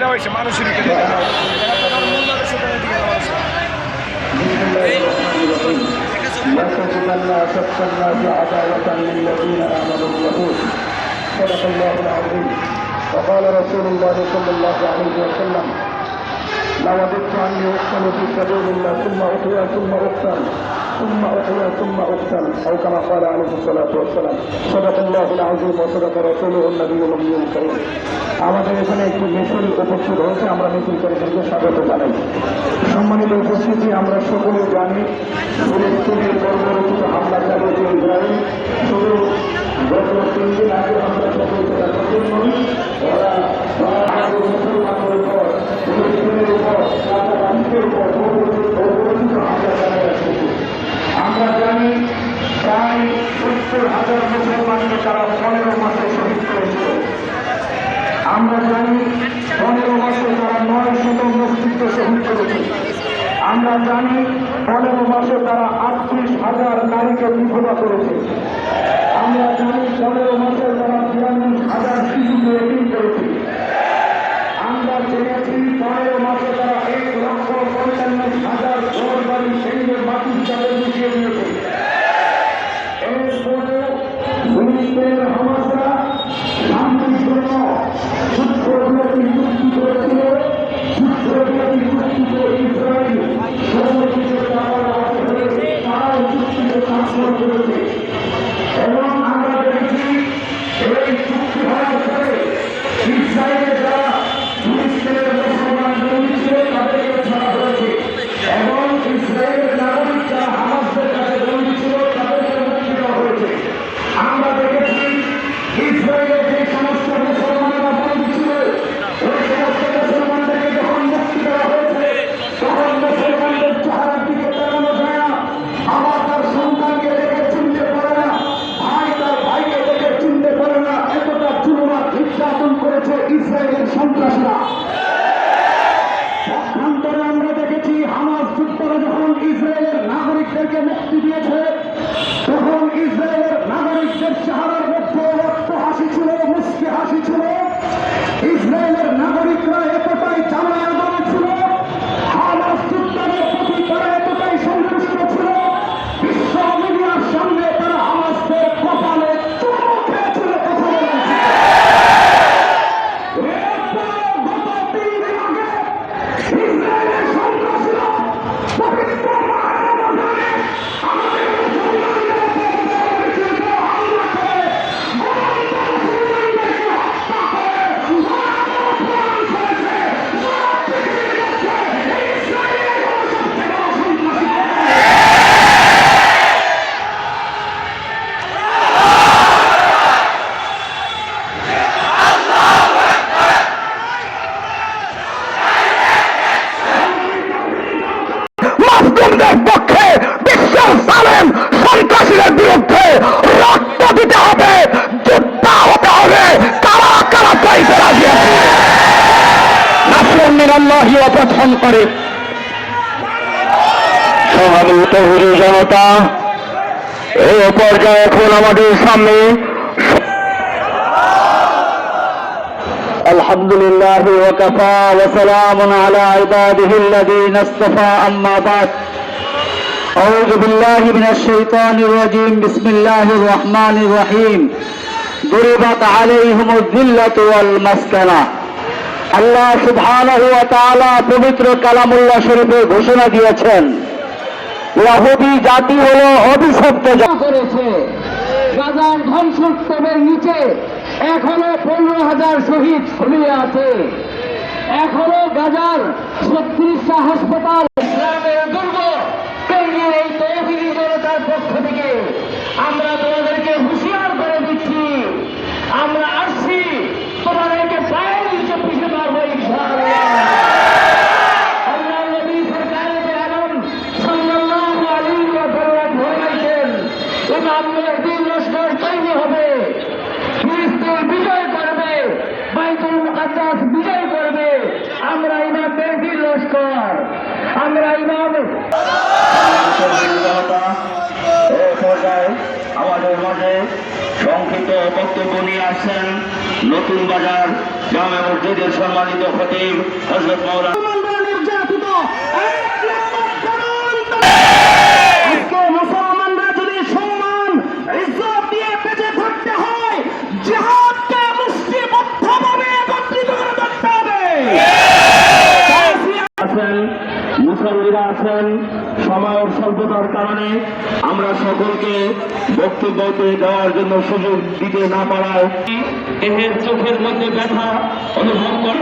দেওয়া হয়েছে মানুষের দিকে দেওয়া হয়েছে। এখানে তো তার মূল মানুষের দিকে দেওয়া হয়েছে। لتجدن أشد الناس عداوة للذين آمنوا اليهود صدق الله العظيم وقال رسول الله صلى الله عليه وسلم لوددت أني أقتل في سبيل الله ثم أحيا ثم أقتل ثم أحيا ثم أقتل أو كما قال عليه الصلاة والسلام صدق الله العظيم وصدق رسوله النبي الأمي الكريم আমাদের এখানে একটি মিছিল উপস্থিত হয়েছে আমরা মিছিলকারীদেরকে স্বাগত জানাই সম্মানিত উপস্থিতি আমরা সকলে জানি ফিলিস্তিনের বর্বরচিত হামলা চালিয়েছে ইসরায়েল শুধু গত তিন দিন আগে সকলে সেটা সচেতন নই ওরা আমরা জানি প্রায় সত্তর হাজার মুসলমানকে তারা পনেরো মাসে শহীদ করেছিল আমরা জানি পনেরো মাসে তারা নয় শত মসজিদকে শহীদ করেছে আমরা জানি পনেরো মাসে তারা আটত্রিশ হাজার নারীকে বিধবা করেছে। আমরা জানি পনেরো মাসে তারা তিরানব্বই হাজার শিশুকে এটিং করেছে He's মিনাল্লাহি অপছন করে সমাবেত হুজু জনতা এই পর্যায়ে এখন আমাদের সামনে الحمد لله وكفى وسلام على عباده الذين اصطفى أما بعد أعوذ بالله من الشيطان الرجيم بسم الله الرحمن الرحيم ضربت عليهم الذلة والمسكنة আল্লাহ সুধান পবিত্র কালামুল্লাহ শরীফে ঘোষণা দিয়েছেন। লাহবি জাতি হল অভিশপ্ত করেছে। গাজার ধ্বংসোৎসবের নিচে এখনও পনেরো হাজার শহীদ ছড়িয়ে আছে। এখনও গাজার ছত্রিশটা হাসপাতাল বিজয় করবে। আমরা ইমাম মেহদির লস্কর। আমরা ইমাম আমাদের মাঝে সংক্ষিপ্ত বক্তব্য নিয়ে আসছেন নতুন বাজার জামে মসজিদের সম্মানিত খতিব হজরত মৌলানা সঙ্গীরা আছেন সময় স্বল্পতার কারণে আমরা সকলকে বক্তব্য দেওয়ার জন্য সুযোগ দিতে না পারায় এহের চোখের মধ্যে ব্যথা অনুভব করে।